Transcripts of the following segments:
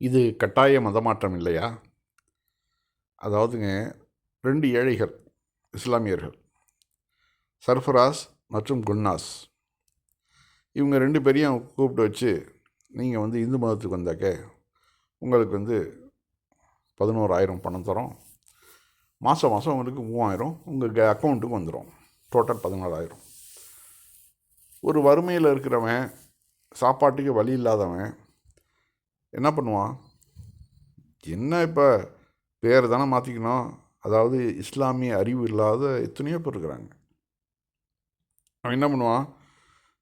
இது கட்டாய மதமாற்றம் இல்லையா? அதாவதுங்க ரெண்டு ஏழைகள் இஸ்லாமியர்கள் சர்ஃபராஸ் மற்றும் குன்னாஸ். இவங்க ரெண்டு பேரையும் கூப்பிட்டு வச்சு நீங்கள் வந்து இந்து மதத்துக்கு வந்தாக்க உங்களுக்கு வந்து பதினோராயிரம் பணம் தரோம். மாதம் மாதம் உங்களுக்கு மூவாயிரம் உங்கள் அக்கௌண்ட்டுக்கு வந்துடும் டோட்டல் பதினாறாயிரம் ஒரு வறுமையில் இருக்கிறவன் சாப்பாட்டுக்கு வழி இல்லாதவன் என்ன பண்ணுவான்? என்ன இப்போ பேர் தானே மாற்றிக்கணும் அதாவது இஸ்லாமிய அறிவு இல்லாத எத்தனையோ பேர் இருக்கிறாங்க. அவன் என்ன பண்ணுவான்?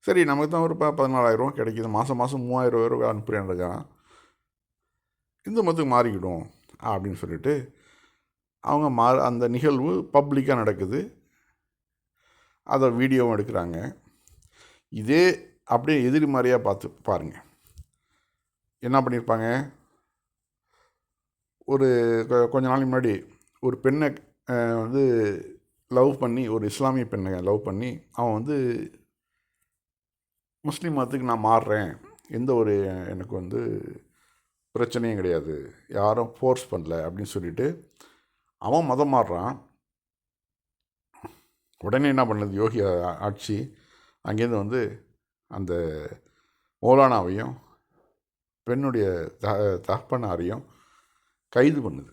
சரி நமக்கு தான் ஒரு ப பதினாலாயிரம் கிடைக்கிது. மாதம் மாதம் மூவாயிரம் ரூபா அனுப்புகிறேன் இந்த மதத்துக்கு மாறிக்கிடும் அப்படின்னு சொல்லிட்டு அவங்க மா அந்த நிகழ்வு பப்ளிக்காக நடக்குது. அதை வீடியோவும் எடுக்கிறாங்க. இதே அப்படியே எதிரி பார்த்து பாருங்கள் என்ன பண்ணியிருப்பாங்க? ஒரு கொஞ்ச நாளைக்கு முன்னாடி ஒரு பெண்ணை வந்து லவ் பண்ணி ஒரு இஸ்லாமிய பெண்ணை லவ் பண்ணி அவன் வந்து முஸ்லீம் மதத்துக்கு நான் மாறுறேன். எந்த ஒரு எனக்கு வந்து பிரச்சனையும் கிடையாது. யாரும் ஃபோர்ஸ் பண்ணல அப்படின்னு சொல்லிட்டு அவன் மதம் மாறுறான். உடனே என்ன பண்ணது? யோகி ஆட்சி அங்கேருந்து வந்து அந்த மௌலானாவையும் பெண்ணுடைய த தகப்பனாரையும் கைது பண்ணுது.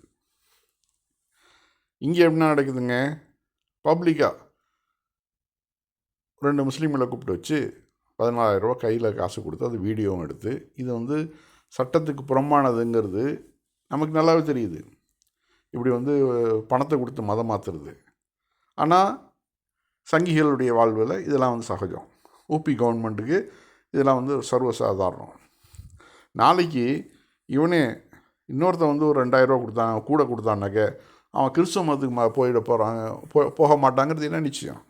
இங்கே என்ன நடக்குதுங்க? பப்ளிக்காக ரெண்டு முஸ்லீம்களை கூப்பிட்டு வச்சு பதினாலாயிரரூபா கையில் காசு கொடுத்து அது வீடியோவும் எடுத்து இது வந்து சட்டத்துக்கு புறம்பானதுங்கிறது நமக்கு நல்லாவே தெரியுது. இப்படி வந்து பணத்தை கொடுத்து மதம் மாற்றுறது ஆனால் சங்கிகளுடைய வாழ்வில் இதெல்லாம் வந்து சகஜம். ஊபி கவர்மெண்ட்டுக்கு இதெல்லாம் வந்து சர்வசாதாரணம். நாளைக்கு இவனே இன்னொருத்தன் வந்து ஒரு ரெண்டாயிரரூவா கொடுத்தான் கூட கொடுத்தான்னாக்க அவன் கிறிஸ்துவ மதத்துக்கு ம போயிட போகிறாங்க போ போக மாட்டாங்கிறது என்ன நிச்சயம்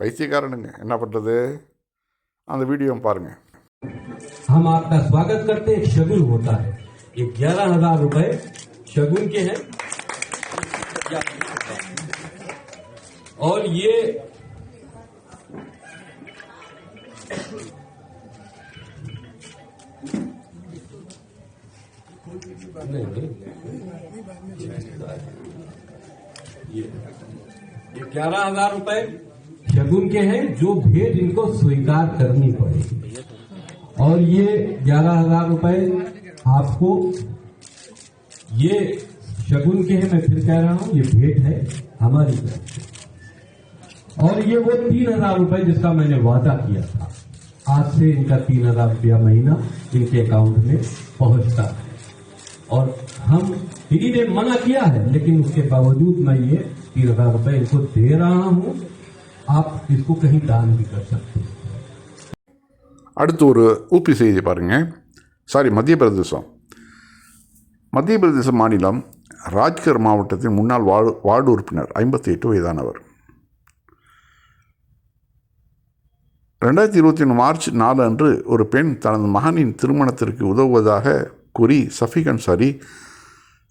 பைத்தியக்காரனுங்க என்ன பண்ணுறது அந்த வீடியோ பாருங்கள் हम आपका स्वागत करते हैं एक शगुन होता है ये ग्यारह हजार रूपए शगुन के हैं और ये नहीं, नहीं, ये ग्यारह हज़ार रूपए शगुन के हैं जो भेंट इनको स्वीकार करनी पड़ेगी। और ये ग्यारह हज़ार रुपए आपको ये शगुन के हैं मैं फिर कह रहा हूँ ये भेंट है हमारी तरफ़ और ये वो तीन हज़ार रुपये जिसका मैंने वादा किया था आज से इनका तीन हज़ार रुपया महीना इनके अकाउंट में पहुँचता है। और हम दीदी ने मना किया है लेकिन उसके बावजूद मैं ये तीन हजार रुपए इनको दे रहा हूं आप इसको कहीं दान भी कर सकते हैं அடுத்து ஒரு ஊபி செய்தி பாருங்கள் சாரி மத்திய பிரதேசம் மத்திய பிரதேச மாநிலம் ராஜ்கர் மாவட்டத்தின் முன்னாள் வார்டு வார்டு உறுப்பினர் ஐம்பத்தி எட்டு வயதானவர் ரெண்டாயிரத்தி இருபத்தி ஒன்று மார்ச் நாலு அன்று ஒரு பெண் தனது மகனின் திருமணத்திற்கு உதவுவதாக கூறி சஃபிக் அன்சாரி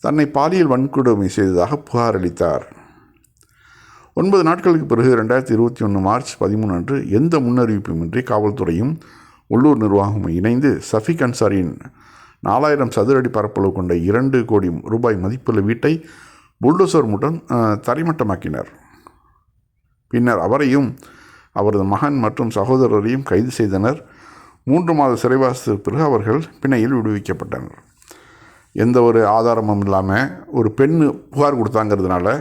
தன்னை பாலியல் வன்கொடுமை செய்ததாக புகார் அளித்தார். ஒன்பது நாட்களுக்கு பிறகு ரெண்டாயிரத்தி இருபத்தி ஒன்று மார்ச் பதிமூணு அன்று எந்த முன்னறிவிப்புமின்றி காவல்துறையும் உள்ளூர் நிர்வாகமும் இணைந்து சஃபிக் அன்சாரியின் நாலாயிரம் சதுரடி பரப்பளவு கொண்ட இரண்டு கோடி ரூபாய் மதிப்புள்ள வீட்டை புல்டோசர் மூலம் தரைமட்டமாக்கினர். பின்னர் அவரையும் அவரது மகன் மற்றும் சகோதரரையும் கைது செய்தனர். மூன்று மாத சிறைவாசத்திற்கு பிறகு அவர்கள் பிணையில் விடுவிக்கப்பட்டனர். எந்த ஒரு ஆதாரமும் இல்லாமல் ஒரு பெண் புகார் கொடுத்தாங்கிறதுனால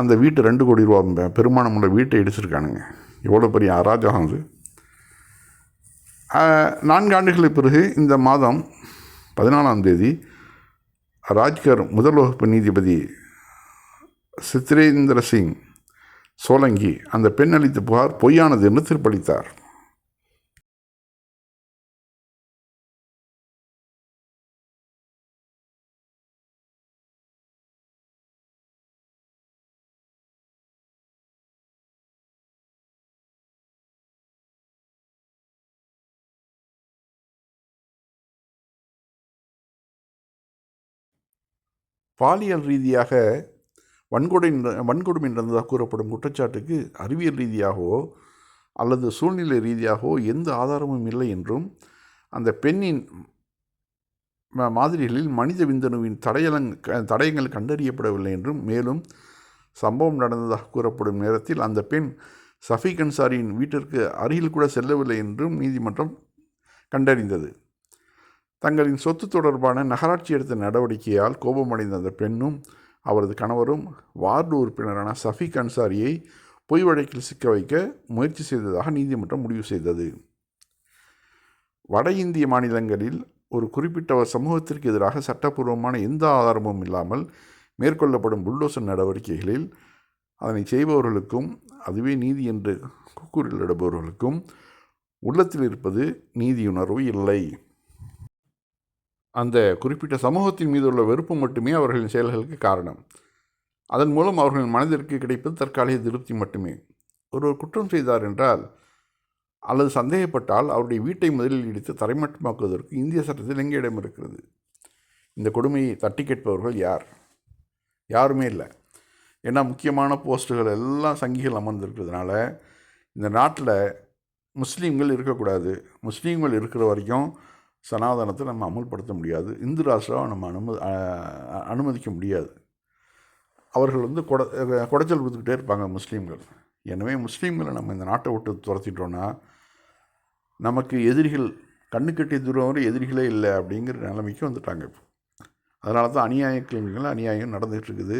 அந்த வீட்டு ரெண்டு கோடி ரூபா பெருமானம் உள்ள வீட்டை இடிச்சிருக்கானுங்க. எவ்வளோ பெரிய அராஜகம் அது நான்கு ஆண்டுகளுக்கு பிறகு இந்த மாதம் பதினாலாம் தேதி ராஜ்கர் முதல் வகுப்பு நீதிபதி சித்ரேந்திர சிங் சோலங்கி அந்த பெண் அளித்த புகார் பொய்யானது என்று தீர்ப்பளித்தார். பாலியல் ரீதியாக வன்கொடை வன்கொடுமை நடந்ததாக கூறப்படும் குற்றச்சாட்டுக்கு அறிவியல் ரீதியாகவோ அல்லது சூழ்நிலை ரீதியாகவோ எந்த ஆதாரமும் இல்லை என்றும் அந்த பெண்ணின் மாதிரிகளில் மனித விந்தணுவின் தடையலங் க- தடயங்கள் கண்டறியப்படவில்லை என்றும் மேலும் சம்பவம் நடந்ததாக கூறப்படும் நேரத்தில் அந்த பெண் சஃபீக் அன்சாரியின் வீட்டிற்கு அருகில் கூட செல்லவில்லை என்றும் நீதிமன்றம் கண்டறிந்தது. தங்களின் சொத்து தொடர்பான நகராட்சி எடுத்த நடவடிக்கையால் கோபமடைந்த அந்த பெண்ணும் அவரது கணவரும் வார்டு உறுப்பினரான சஃபிக் அன்சாரியை பொய் வழக்கில் சிக்க வைக்க முயற்சி செய்ததாக நீதிமன்றம் முடிவு செய்தது. வட இந்திய மாநிலங்களில் ஒரு குறிப்பிட்ட சமூகத்திற்கு எதிராக சட்டப்பூர்வமான எந்த ஆதாரமும் இல்லாமல் மேற்கொள்ளப்படும் புல்டோசர் நடவடிக்கைகளில் அதனை செய்பவர்களுக்கும் அதுவே நீதி என்று கூக்குரலிடுபவர்களுக்கும் உள்ளத்தில் இருப்பது நீதியுணர்வு இல்லை. அந்த குறிப்பிட்ட சமூகத்தின் மீது உள்ள வெறுப்பு மட்டுமே அவர்களின் செயல்களுக்கு காரணம். அதன் மூலம் அவர்களின் மனதிற்கு கிடைப்பது தற்காலிக திருப்தி மட்டுமே. ஒருவர் குற்றம் செய்தார் என்றால் அல்லது சந்தேகப்பட்டால் அவருடைய வீட்டை முதலில் இடித்து தரைமட்டமாக்குவதற்கு இந்திய சட்டத்தில் எங்கே இடம் இருக்கிறது? இந்த கொடுமையை தட்டி கேட்பவர்கள் யார்? யாருமே இல்லை. ஏன்னா முக்கியமான போஸ்ட்டுகள் எல்லாம் சங்கிகள் அமர்ந்திருக்கிறதுனால இந்த நாட்டில் முஸ்லீம்கள் இருக்கக்கூடாது. முஸ்லீம்கள் இருக்கிற வரைக்கும் சனாதனத்தை நம்ம அமுல்படுத்த முடியாது. இந்து ராஷ்டிரம் நம்ம அனும அனுமதிக்க முடியாது. அவர்கள் வந்து கொட குடைச்சல் கொடுத்துக்கிட்டே இருப்பாங்க முஸ்லீம்கள். எனவே முஸ்லீம்களை நம்ம இந்த நாட்டை விட்டு துரத்திட்டோன்னா நமக்கு எதிரிகள் கண்ணு கட்டி தூரம் வரை எதிரிகளே இல்லை அப்படிங்கிற நிலைமைக்கு வந்துட்டாங்க இப்போ. அதனால தான் அநியாய கேள்விகள் அநியாயம் நடந்துகிட்டு இருக்குது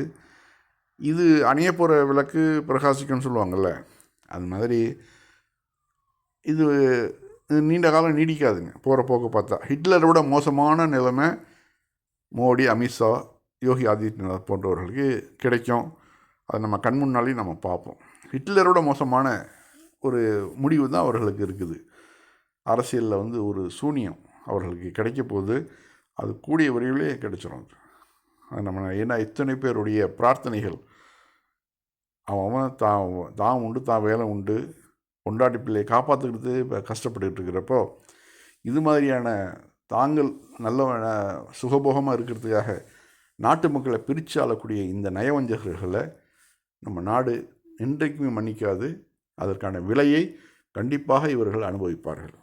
இது அணிய போகிற விளக்கு பிரகாசிக்கும்னு சொல்லுவாங்கள்ல அது மாதிரி இது நீண்ட காலம் நீடிக்காதுங்க. போகிற போக்கு பார்த்தா. ஹிட்லரை விட மோசமான நிலைமை மோடி அமித்ஷா யோகி ஆதித்யநாத் போன்றவர்களுக்கு கிடைக்கும். அதை நம்ம கண் முன்னாலேயும் நம்ம பார்ப்போம். ஹிட்லரோட மோசமான ஒரு முடிவு தான் அவர்களுக்கு இருக்குது. அரசியலில் வந்து ஒரு சூனியம் அவர்களுக்கு கிடைக்க போகுது. அது கூடிய விரைவிலே கிடைச்சிரும். அது. நம்ம ஏன்னா இத்தனை பேருடைய பிரார்த்தனைகள் அவன் அவன் தான் தான் உண்டு தான் வேலை உண்டு. பொண்டாட்டி பிள்ளையை காப்பாற்றுக்கிறது இப்போ கஷ்டப்பட்டுக்கிட்டு இருக்கிறப்போ இது மாதிரியான தாங்கள் நல்ல சுகபோகமாக இருக்கிறதுக்காக நாட்டு மக்களை பிரித்து ஆளக்கூடிய இந்த நயவஞ்சகர்களை நம்ம நாடு என்றைக்குமே மன்னிக்காது. அதற்கான விலையை கண்டிப்பாக இவர்கள் அனுபவிப்பார்கள்.